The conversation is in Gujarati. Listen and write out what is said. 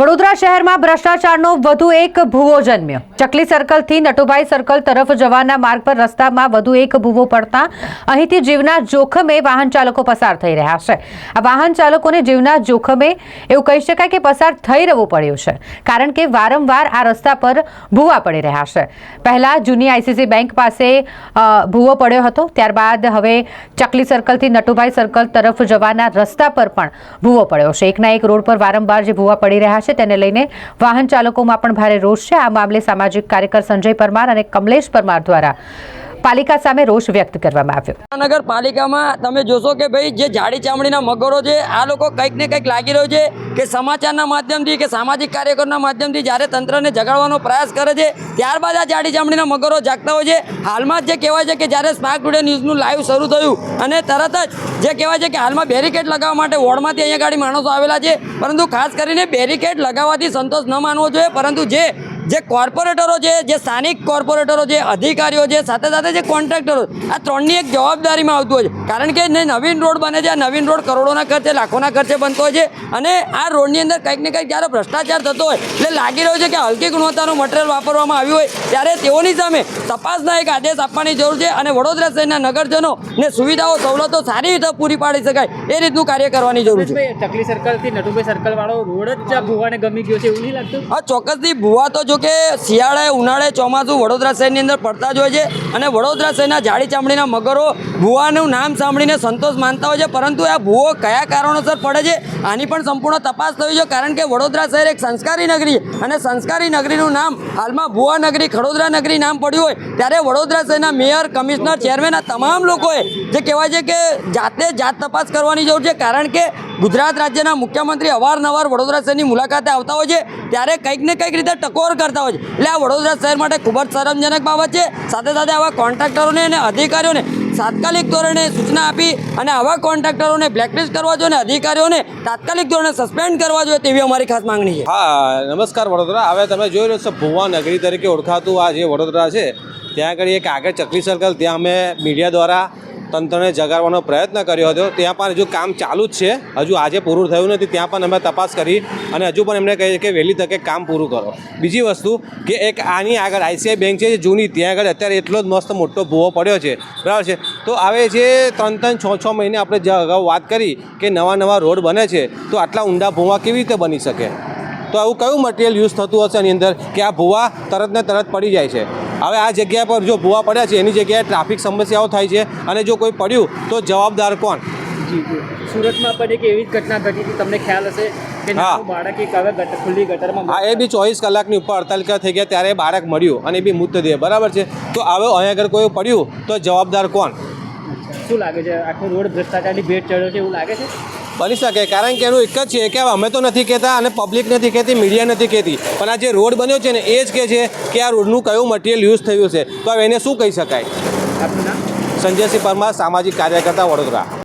વડોદરા શહેરમાં ભ્રષ્ટાચારનો વધુ એક ભૂવો જન્મ્યો. ચકલી સર્કલથી નટુભાઈ સર્કલ તરફ જવાના માર્ગ પર રસ્તામાં વધુ એક ભૂવો પડતા અહીંથી જીવના જોખમે વાહન ચાલકો પસાર થઈ રહ્યા છે. આ વાહન ચાલકોને જીવના જોખમે એવું કહી શકાય કે પસાર થઈ રહેવું પડ્યું છે, કારણ કે વારંવાર આ રસ્તા પર ભૂવા પડી રહ્યા છે. પહેલાં જૂની આઈસીસી બેંક પાસે ભૂવો પડ્યો હતો, ત્યારબાદ હવે ચકલી સર્કલથી નટુભાઈ સર્કલ તરફ જવાના રસ્તા પર પણ ભૂવો પડ્યો છે. એકના એક રોડ પર વારંવાર જે ભૂવા પડી રહ્યા છે તેને લઈને વાહન ચાલકોમાં પણ ભારે રોષ છે. આ મામલે સામાજિક કાર્યકર સંજય પરમાર અને કમલેશ પરમાર દ્વારા પાલિકા સામે રોષ વ્યક્ત કરવામાં આવ્યો. નગરપાલિકામાં તમે જોશો કે ભાઈ જે જાડી ચામડીના મગરો છે, આ લોકો કંઈક ને કંઈક લાગી રહ્યો છે કે સમાચારના માધ્યમથી કે સામાજિક કાર્યકરના માધ્યમથી જ્યારે તંત્રને જગાડવાનો પ્રયાસ કરે છે, ત્યારબાદ આ જાડી ચામડીના મગરો જાગતા હોય છે. હાલમાં જ કહેવાય છે કે જ્યારે સ્માર્ટ ટુડે ન્યૂઝનું લાઈવ શરૂ થયું અને તરત જ જે કહેવાય છે કે હાલમાં બેરિકેડ લગાવવા માટે વોર્ડમાંથી અહીંયા ગાડી માણસો આવેલા છે, પરંતુ ખાસ કરીને બેરિકેડ લગાવવાથી સંતોષ ન માનવો જોઈએ, પરંતુ જે જે કોર્પોરેટરો છે જે સ્થાનિક કોર્પોરેટરો છે અધિકારીઓ છે સાથે સાથે જે કોન્ટ્રાક્ટરો આ ત્રણની એક જવાબદારીમાં આવતું હોય છે. કારણ કે નવીન રોડ બને છે આ નવીન રોડ કરોડોના ખર્ચે લાખોના ખર્ચે બનતો હોય છે અને આ રોડની અંદર કંઈક ને કંઈક જ્યારે ભ્રષ્ટાચાર થતો હોય એટલે લાગી રહ્યું છે કે હલકી ગુણવત્તાનું મટીરિયલ વાપરવામાં આવ્યું હોય ત્યારે તેઓની સામે તપાસના એક આદેશ આપવાની જરૂર છે અને વડોદરા શહેરના નગરજનો ને સુવિધાઓ સવલતો સારી રીતે પૂરી પાડી શકાય એ રીતનું કાર્ય કરવાની જરૂર છે. ચકલી સર્કલથી નટુભાઈ સર્કલવાળો રોડ જ ભુવાને ગમી ગયો છે એવું નહીં લાગતું? હા ચોક્કસથી ભૂવા તો જો કે શિયાળે ઉનાળે ચોમાસું વડોદરા શહેરની અંદર પડતા જ હોય છે અને વડોદરા શહેરના જાડી ચામડીના મગરો ભૂવાનું નામ સાંભળીને સંતોષ માનતા હોય છે. પરંતુ આ ભૂવો કયા કારણોસર પડે છે આની પણ સંપૂર્ણ તપાસ થવી છે કારણ કે વડોદરા શહેર એક સંસ્કારી નગરી અને સંસ્કારી નગરીનું નામ હાલમાં ભુવા નગરી, ખડોદરા નગરી નામ પડ્યું હોય ત્યારે વડોદરા શહેરના મેયર, કમિશનર, ચેરમેન આ તમામ લોકોએ જે કહેવાય છે કે જાતે જાત તપાસ કરવાની જરૂર છે. કારણ કે ગુજરાત રાજ્યના મુખ્યમંત્રી અવારનવાર વડોદરા શહેરની મુલાકાતે આવતા હોય છે. ત્યારે કંઈક ને કંઈક રીતે ટકોર કરતા હોય છે. એટલે આ વડોદરા શહેર માટે ખૂબ જ શરમજનક બાબત છે. સાથે સાથે આવા કોન્ટ્રાક્ટરોને અને અધિકારીઓને તાત્કાલિક ધોરણે સૂચના આપી અને આવા કોન્ટ્રાક્ટરોને બ્લેકલિસ્ટ કરવા જોઈએ અને અધિકારીઓને તાત્કાલિક ધોરણે સસ્પેન્ડ કરવા જોઈએ તેવી અમારી ખાસ માંગણી છે. હા, નમસ્કાર વડોદરા. હવે તમે જોઈ રહ્યો છો ભુવા નગરી તરીકે ઓળખાતું આ જે વડોદરા છે, ત્યાં આગળ એક આગળ ચકલી સર્કલ ત્યાં અમે મીડિયા દ્વારા તંત્રને જગાડવાનો પ્રયત્ન કર્યો હતો. ત્યાં પણ હજુ કામ ચાલુ જ છે. હજુ આજે પૂરું થયું નથી. ત્યાં પણ અમે તપાસ કરી અને હજુ પણ એમને કહીએ કે વહેલી તકે કામ પૂરું કરો. બીજી વસ્તુ કે એક આની આગળ આઈસીઆઈ બેંક છે જૂની, ત્યાં આગળ અત્યારે એટલો જ મસ્ત મોટો ભૂવો પડ્યો છે. બરાબર છે? તો હવે જે ત્રણ ત્રણ છ છ મહિને આપણે જે અગાઉ વાત કરી કે નવા નવા રોડ બને છે, તો આટલા ઊંડા ભૂવા કેવી રીતે બની શકે? તો આવું કયું મટીરિયલ યુઝ થતું હશે એની અંદર કે આ ભૂવા તરત ને તરત પડી જાય છે? હવે આ જગ્યા પર જો ભૂવા પડ્યા છે એની જગ્યાએ ટ્રાફિક સમસ્યાઓ થાય છે અને જો કોઈ પડ્યું તો જવાબદાર કોણ? સુરતમાં પણ એક એવી જ ઘટના ઘટી હતી તમને ખ્યાલ હશે હા. એ બી ચોવીસ કલાકની ઉપર અડતાલીસ થઈ ગયા ત્યારે બાળક મળ્યું અને એ બી મૃતદેહ બરાબર છે? તો હવે અહીંયા આગળ કોઈ પડ્યું તો જવાબદાર કોણ? શું લાગે છે? આખો રોડ ભ્રષ્ટાચારની ભેટ ચડ્યો છે એવું લાગે છે? બની શકે. કારણ કે એનું એક જ છે કે અમે તો નથી કહેતા અને પબ્લિક નથી કહેતી મીડિયા નથી કહેતી. પણ આ જે રોડ બન્યો છે ને એ જ કહે છે કે આ રોડનું કયું મટીરિયલ યુઝ થયું છે. તો હવે એને શું કહી શકાય? સંજયસિંહ પરમાર સામાજિક કાર્યકર્તા વડોદરા.